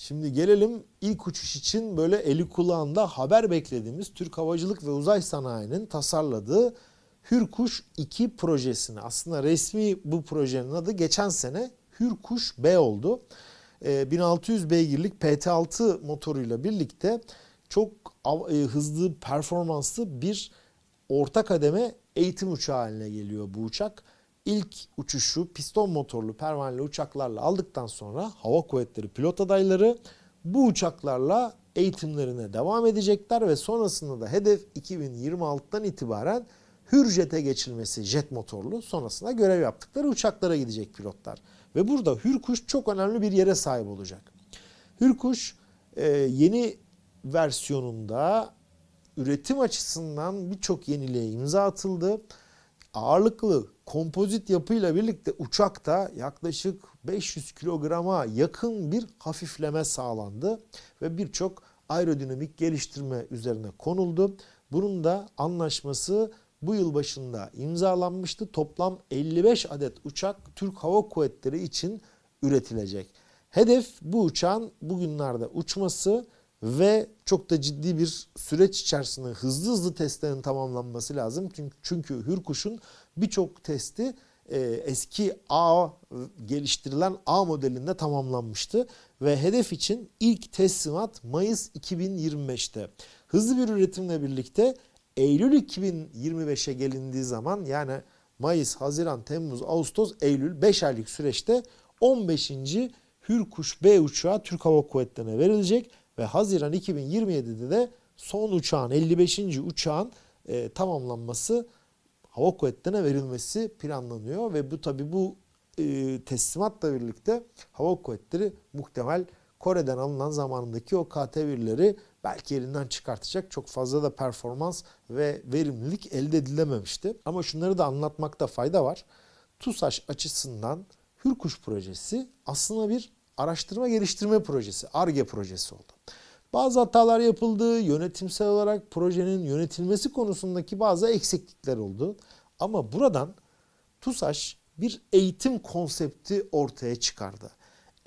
Şimdi gelelim ilk uçuş için böyle eli kulağında haber beklediğimiz Türk Havacılık ve Uzay Sanayi'nin tasarladığı Hürkuş 2 projesine. Aslında resmi bu projenin adı geçen sene Hürkuş B oldu. Ee, 1600 beygirlik PT6 motoruyla birlikte çok e, hızlı, performanslı bir orta kademe eğitim uçağı haline geliyor bu uçak. İlk uçuşu piston motorlu pervaneli uçaklarla aldıktan sonra hava kuvvetleri pilot adayları bu uçaklarla eğitimlerine devam edecekler ve sonrasında da hedef 2026'dan itibaren Hürjet'e geçilmesi jet motorlu sonrasında görev yaptıkları uçaklara gidecek pilotlar. Ve burada Hürkuş çok önemli bir yere sahip olacak. Hürkuş e, yeni versiyonunda üretim açısından birçok yeniliğe imza atıldı. Ağırlıklı kompozit yapıyla birlikte uçakta yaklaşık 500 kilograma yakın bir hafifleme sağlandı ve birçok aerodinamik geliştirme üzerine konuldu. Bunun da anlaşması bu yıl başında imzalanmıştı. Toplam 55 adet uçak Türk Hava Kuvvetleri için üretilecek. Hedef bu uçağın bugünlerde uçması ve çok da ciddi bir süreç içerisinde hızlı hızlı testlerin tamamlanması lazım. Çünkü, çünkü Hürkuş'un birçok testi e, eski A geliştirilen A modelinde tamamlanmıştı ve hedef için ilk teslimat Mayıs 2025'te. Hızlı bir üretimle birlikte Eylül 2025'e gelindiği zaman yani Mayıs, Haziran, Temmuz, Ağustos, Eylül 5 aylık süreçte 15. Hürkuş B uçağı Türk Hava Kuvvetleri'ne verilecek ve Haziran 2027'de de son uçağın 55. uçağın e, tamamlanması hava kuvvetlerine verilmesi planlanıyor ve bu tabi bu e, teslimatla birlikte hava kuvvetleri muhtemel Kore'den alınan zamanındaki o KT-1'leri belki elinden çıkartacak. Çok fazla da performans ve verimlilik elde edilememişti. Ama şunları da anlatmakta fayda var. TUSAŞ açısından Hürkuş projesi aslında bir araştırma geliştirme projesi, ARGE projesi oldu. Bazı hatalar yapıldı, yönetimsel olarak projenin yönetilmesi konusundaki bazı eksiklikler oldu. Ama buradan TUSAŞ bir eğitim konsepti ortaya çıkardı.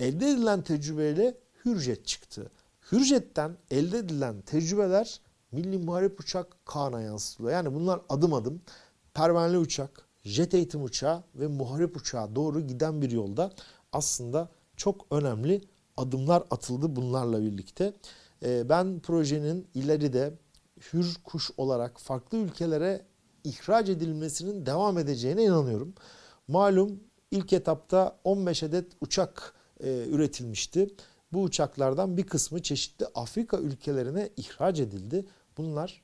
Elde edilen tecrübeyle Hürjet çıktı. Hürjet'ten elde edilen tecrübeler Milli Muharip Uçak Kaan'a yansıtılıyor. Yani bunlar adım adım pervaneli uçak, jet eğitim uçağı ve muharip uçağı doğru giden bir yolda aslında çok önemli adımlar atıldı bunlarla birlikte. Ee, Ben projenin ileride hür kuş olarak farklı ülkelere ihraç edilmesinin devam edeceğine inanıyorum. Malum ilk etapta 15 adet uçak e, üretilmişti. Bu uçaklardan bir kısmı çeşitli Afrika ülkelerine ihraç edildi. Bunlar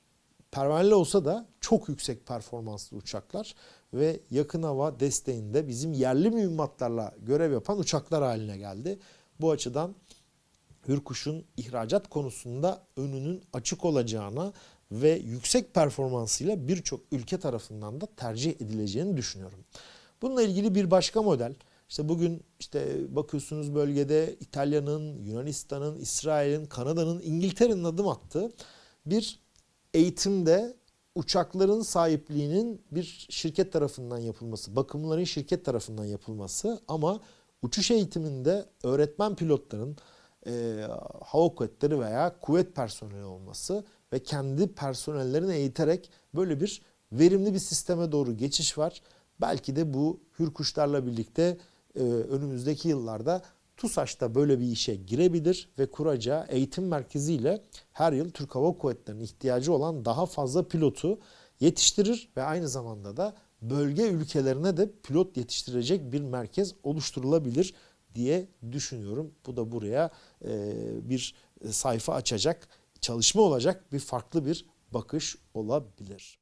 pervaneli olsa da çok yüksek performanslı uçaklar ve yakın hava desteğinde bizim yerli mühimmatlarla görev yapan uçaklar haline geldi. Bu açıdan Hürkuş'un ihracat konusunda önünün açık olacağına ve yüksek performansıyla birçok ülke tarafından da tercih edileceğini düşünüyorum. Bununla ilgili bir başka model işte bugün işte bakıyorsunuz bölgede İtalya'nın, Yunanistan'ın, İsrail'in, Kanada'nın, İngiltere'nin adım attığı bir eğitimde uçakların sahipliğinin bir şirket tarafından yapılması, bakımların şirket tarafından yapılması ama uçuş eğitiminde öğretmen pilotların e, hava kuvvetleri veya kuvvet personeli olması ve kendi personellerini eğiterek böyle bir verimli bir sisteme doğru geçiş var. Belki de bu hürkuşlarla birlikte e, önümüzdeki yıllarda TUSAŞ da böyle bir işe girebilir ve kuracağı eğitim merkeziyle her yıl Türk Hava Kuvvetleri'nin ihtiyacı olan daha fazla pilotu yetiştirir ve aynı zamanda da bölge ülkelerine de pilot yetiştirecek bir merkez oluşturulabilir diye düşünüyorum. Bu da buraya e, bir sayfa açacak, çalışma olacak bir farklı bir bakış olabilir.